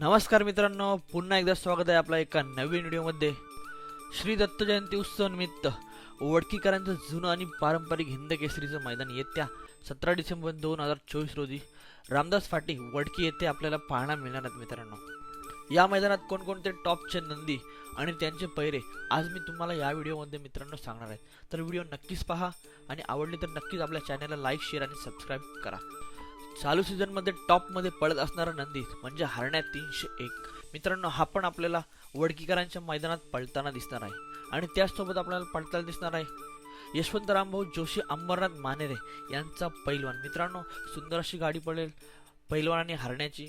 नमस्कार मित्रांनो पुन्हा एकदा स्वागत आहे आपला एका नवीन व्हिडिओमध्ये. श्री दत्त जयंती उत्सव निमित्त वडकीकरांचं जुनं आणि पारंपरिक हिंद केसरीचं मैदान येत्या सतरा डिसेंबर दोन हजार चोवीस रोजी रामदास फाटी वडकी येथे आपल्याला पाहायला मिळणार आहेत मित्रांनो. या मैदानात कोणकोणते टॉपचे नंदी आणि त्यांचे पैरे आज मी तुम्हाला या व्हिडिओमध्ये मित्रांनो सांगणार आहे. तर व्हिडिओ नक्कीच पहा आणि आवडले तर नक्कीच आपल्या चॅनलला लाईक शेअर आणि सबस्क्राईब करा. चालू सीझनमध्ये टॉपमध्ये पडत असणारा नंदी म्हणजे हरण्या तीनशे एक. मित्रांनो हा पण आपल्याला वडकीकरांच्या मैदानात पळताना दिसणार आहे. आणि त्याचसोबत आपल्याला पळताना दिसणार आहे यशवंत रामभाऊ जोशी अंबरनाथ मानेरे यांचा पैलवान. मित्रांनो सुंदर अशी गाडी पडेल पैलवान आणि हरण्याची.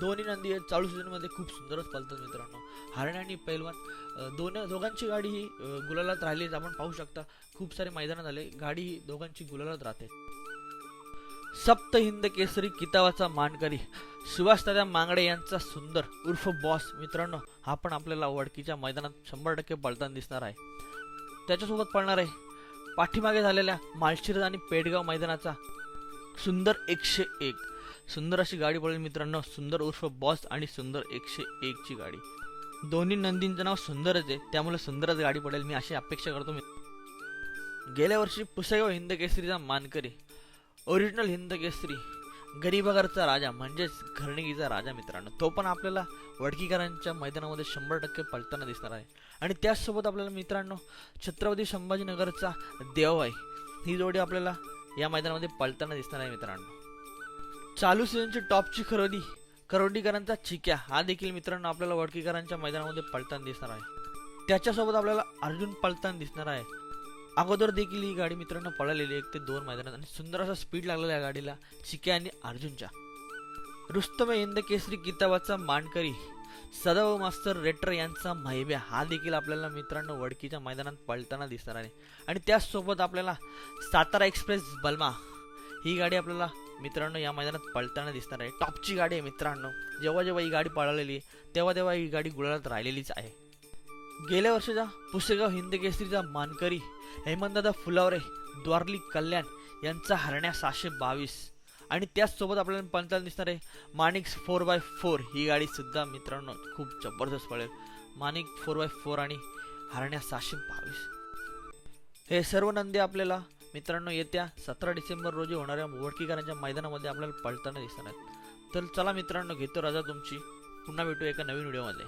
दोन्ही नंदी चालू सीझनमध्ये खूप सुंदरच पळतात मित्रांनो. हरण्या आणि पैलवान दोन दोघांची गाडी ही गुलालात राहिली आपण पाहू शकता खूप सारे मैदानात आले. गाडी ही दोघांची गुलालात राहते. सप्त हिंद केसरी किताबाचा मानकरी. सुभाष दादा मांगडे यांचा सुंदर उर्फ बॉस मित्रांनो हा पण आपल्याला वडकीच्या मैदानात शंभर टक्के पळताना दिसणार आहे. त्याच्यासोबत पळणार आहे. पाठीमागे झालेल्या माळशिरस आणि पेडगाव मैदानाचा सुंदर एकशे एक. सुंदर अशी गाडी पडेल मित्रांनो. सुंदर उर्फ बॉस आणि सुंदर एकशे एकची गाडी. दोन्ही नंदींचं नाव सुंदरच आहे. त्यामुळे सुंदरच गाडी पडेल. मी अशी अपेक्षा करतो मी. गेल्या वर्षी पुसेगाव हिंद केसरीचा मानकरी. ओरिजिनल हिंद केसरी. गरीबघरचा राजा म्हणजेच घरणीचा राजा मित्रांनो. तो पण आपल्याला वडकीकरांच्या मैदानामध्ये शंभर टक्के पळताना दिसणार आहे. आणि त्याचसोबत आपल्याला मित्रांनो छत्रपती संभाजीनगरचा देवबाई ही जोडी आपल्याला या मैदानामध्ये पळताना दिसणार आहे मित्रांनो. चालू सीझनची टॉपची खरेदी करवडीकरांचा चिक्या. हा देखील मित्रांनो आपल्याला वडकीकरांच्या मैदानामध्ये पळताना दिसणार आहे. त्याच्यासोबत आपल्याला अर्जुन पळताना दिसणार आहे. अगोदर देखील ही गाडी मित्रांनो पळालेली एक ते दोन मैदानात. आणि सुंदर असा स्पीड लागलेला या गाडीला. चिक्या आणि अर्जुनच्या. रुस्तम हिंद केसरी किताबाचा मानकरी सदाव मास्तर रेटर यांचा महिब्या हा देखील आपल्याला मित्रांनो वडकीच्या मैदानात पळताना दिसणार आहे. आणि त्याचसोबत आपल्याला सातारा एक्सप्रेस बल्मा. ही गाडी आपल्याला मित्रांनो या मैदानात पळताना दिसणार आहे. टॉपची गाडी आहे मित्रांनो. जेव्हा जेव्हा ही गाडी पळालेली आहे तेव्हा तेव्हा ही गाडी गुळात राहिलेलीच आहे. गेल्या वर्षाच्या पुसेगाव हिंद केसरीचा मानकरी हेमंतदादा फुलावरे द्वारली कल्याण यांचा हरण्या सहाशे बावीस. आणि त्याचसोबत आपल्याला पंचायत दिसणार आहे माणिक फोर बाय फोर. ही गाडी सुद्धा मित्रांनो खूप जबरदस्त पडेल माणिक फोर बाय फोर आणि हरण्या सहाशे बावीस. हे सर्व नंदी आपल्याला मित्रांनो येत्या सतरा डिसेंबर रोजी होणाऱ्या वडकीकरांच्या मैदानामध्ये आपल्याला पळताना दिसणार आहेत. तर चला मित्रांनो घेतो रजा तुमची. पुन्हा भेटू एका नवीन व्हिडिओमध्ये.